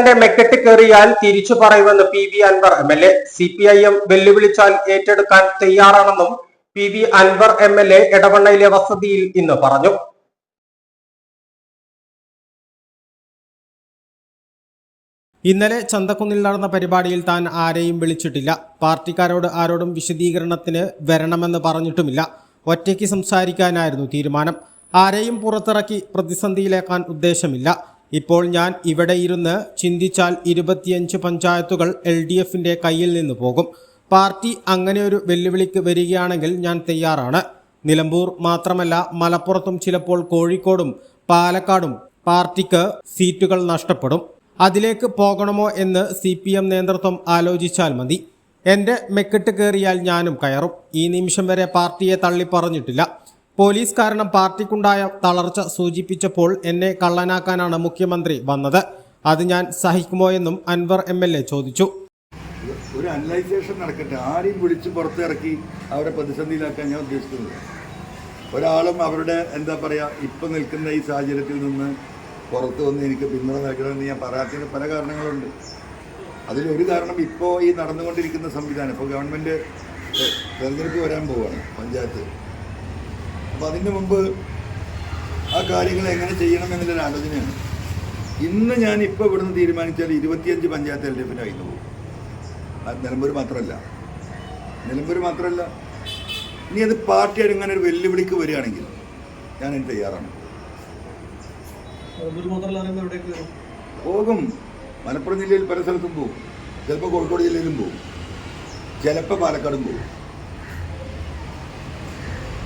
തന്റെ മെക്കെട്ട് കയറിയാൽ തിരിച്ചു പറയുമെന്ന് P V Anvar M L A. C P I M വെല്ലുവിളിച്ചാൽ ഏറ്റെടുക്കാൻ തയ്യാറാണെന്നും P V Anvar M L A എടവണ്ണയിലെ വസതിയിൽ ഇന്ന് പറഞ്ഞു. ഇന്നലെ ചന്തക്കുന്നിൽ നടന്ന പരിപാടിയിൽ താൻ ആരെയും വിളിച്ചിട്ടില്ല. പാർട്ടിക്കാരോട് ആരോടും വിശദീകരണത്തിന് വരണമെന്ന് പറഞ്ഞിട്ടുമില്ല. ഒറ്റയ്ക്ക് സംസാരിക്കാനായിരുന്നു തീരുമാനം. ആരെയും പുറത്തിറക്കി പ്രതിസന്ധിയിലേക്കാൻ ഉദ്ദേശമില്ല. ഇപ്പോൾ ഞാൻ ഇവിടെ ഇരുന്ന് ചിന്തിച്ചാൽ ഇരുപത്തിയഞ്ച് പഞ്ചായത്തുകൾ എൽ ഡി എഫിന്റെ കയ്യിൽ നിന്ന് പോകും. പാർട്ടി അങ്ങനെ ഒരു വെല്ലുവിളിക്ക് വരികയാണെങ്കിൽ ഞാൻ തയ്യാറാണ്. നിലമ്പൂർ മാത്രമല്ല മലപ്പുറത്തും ചിലപ്പോൾ കോഴിക്കോടും പാലക്കാടും പാർട്ടിക്ക് സീറ്റുകൾ നഷ്ടപ്പെടും. അതിലേക്ക് പോകണമോ എന്ന് സി പി എം നേതൃത്വം ആലോചിച്ചാൽ മതി. എന്റെ മെക്കിട്ട് കയറിയാൽ ഞാനും കയറും. ഈ നിമിഷം വരെ പാർട്ടിയെ തള്ളി പറഞ്ഞിട്ടില്ല പോലീസ് കാരണം പാർട്ടിക്കുണ്ടായ തളർച്ച സൂചിപ്പിച്ചപ്പോൾ എന്നെ കള്ളനാക്കാനാണ് മുഖ്യമന്ത്രി വന്നത്. അത് ഞാൻ സഹിക്കുമോ എന്നും അൻവർ എം എൽ എ ചോദിച്ചു. ഒരു അനലൈസേഷൻ നടക്കട്ടെ. ആരെയും വിളിച്ച് പുറത്തിറക്കി അവരെ പ്രതിസന്ധിയിലാക്കാൻ ഞാൻ ഉദ്ദേശിക്കുന്നത് ഒരാളും അവരുടെ എന്താ പറയുക ഇപ്പം നിൽക്കുന്ന ഈ സാഹചര്യത്തിൽ നിന്ന് പുറത്ത് വന്ന് എനിക്ക് പിന്തുണ നൽകണമെന്ന് ഞാൻ പറയാത്തതിന് പല കാരണങ്ങളുണ്ട്. അതിലൊരു കാരണം ഇപ്പോൾ ഈ നടന്നുകൊണ്ടിരിക്കുന്ന സംവിധാനം ഇപ്പോൾ ഗവൺമെന്റ് തെരഞ്ഞെടുപ്പ് വരാൻ പോവുകയാണ് പഞ്ചായത്ത്. അപ്പോൾ അതിന് മുമ്പ് ആ കാര്യങ്ങൾ എങ്ങനെ ചെയ്യണം എന്നുള്ളൊരു ആലോചനയാണ്. ഇന്ന് ഞാൻ ഇപ്പോൾ ഇവിടുന്ന് തീരുമാനിച്ചാൽ ഇരുപത്തിയഞ്ച് പഞ്ചായത്ത് എൽ ഡി എഫിന്റെ കയ്യിൽ പോകും അത് നിലമ്പൂർ മാത്രമല്ല. നിലമ്പൂർ മാത്രമല്ല. ഇനി അത് പാർട്ടിയായിട്ട് ഇങ്ങനെ ഒരു വെല്ലുവിളിക്ക് വരികയാണെങ്കിൽ ഞാൻ അതിന് തയ്യാറാണ്. പോകും. മലപ്പുറം ജില്ലയിൽ പല സ്ഥലത്തും പോകും. ചിലപ്പോൾ കോഴിക്കോട് ജില്ലയിലും പോകും. ചിലപ്പോൾ പാലക്കാടും പോകും.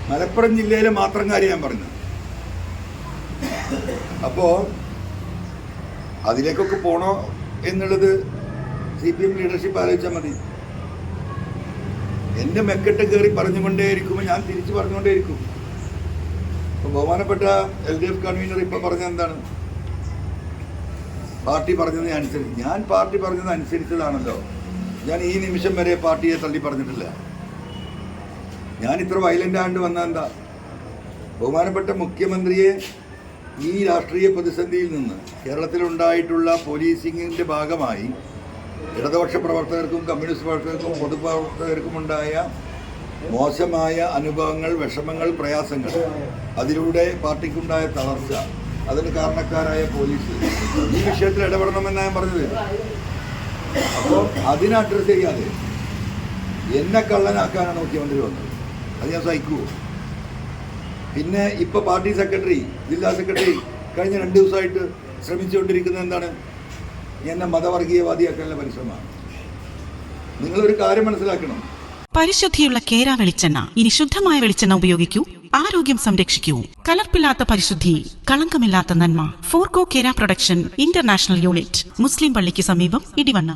മലപ്പുറം ജില്ലയിലെ മാത്രം കാര്യം ഞാൻ പറഞ്ഞു അപ്പോൾ അതിലേക്കൊക്കെ പോണോ എന്നുള്ളത് സി പി എം ലീഡർഷിപ്പ് ആലോചിച്ചാൽ മതി. എന്റെ മെക്കെട്ട് കയറി പറഞ്ഞുകൊണ്ടേയിരിക്കുമ്പോൾ ഞാൻ തിരിച്ചു പറഞ്ഞുകൊണ്ടേയിരിക്കും. അപ്പൊ ബഹുമാനപ്പെട്ട എൽ ഡി എഫ് കൺവീനർ ഇപ്പോൾ പറഞ്ഞത് എന്താണ്? പാർട്ടി പറഞ്ഞത് അനുസരിച്ച് ഞാൻ പാർട്ടി പറഞ്ഞത് അനുസരിച്ചതാണല്ലോ. ഞാൻ ഈ നിമിഷം വരെ പാർട്ടിയെ തള്ളി പറഞ്ഞിട്ടില്ല. ഞാൻ ഇത്ര വയലന്റ് ആണ്ട് വന്ന എന്താ? ബഹുമാനപ്പെട്ട മുഖ്യമന്ത്രിയെ ഈ രാഷ്ട്രീയ പ്രതിസന്ധിയിൽ നിന്ന് കേരളത്തിലുണ്ടായിട്ടുള്ള പോലീസിങ്ങിന്റെ ഭാഗമായി ഇടതുപക്ഷ പ്രവർത്തകർക്കും കമ്മ്യൂണിസ്റ്റ് പ്രവർത്തകർക്കും പൊതുപ്രവർത്തകർക്കും ഉണ്ടായ മോശമായ അനുഭവങ്ങൾ വിഷമങ്ങൾ പ്രയാസങ്ങൾ അതിലൂടെ പാർട്ടിക്കുണ്ടായ തളർച്ച അതിന് കാരണക്കാരായ പോലീസ് ഈ വിഷയത്തിൽ ഇടപെടണമെന്നാണ് ഞാൻ പറഞ്ഞത് അപ്പോൾ അതിനെ അഡ്രസ്സ് ചെയ്യാതെ എന്നെ കള്ളനാക്കാനാണ് മുഖ്യമന്ത്രി വന്നത്. അത് ഞാൻ സഹിക്കുമോ പിന്നെ ഇപ്പോൾ പാർട്ടി സെക്രട്ടറി ജില്ലാ സെക്രട്ടറി കഴിഞ്ഞ രണ്ട് ദിവസമായിട്ട് ശ്രമിച്ചുകൊണ്ടിരിക്കുന്നത് എന്താണ്? എന്നെ മതവർഗീയവാദിയാക്കാനുള്ള പരിശ്രമമാണ്. നിങ്ങളൊരു കാര്യം മനസ്സിലാക്കണം. പരിശുദ്ധിയുള്ള കേര വെളിച്ചെണ്ണ ഇനി ശുദ്ധമായ വെളിച്ചെണ്ണ ഉപയോഗിക്കൂ ആരോഗ്യം സംരക്ഷിക്കൂ. കലർപ്പില്ലാത്ത പരിശുദ്ധി കളങ്കമില്ലാത്ത നന്മ. Forco Kera production international unit മുസ്ലിം പള്ളിക്ക് സമീപം ഇടിവണ്ണ.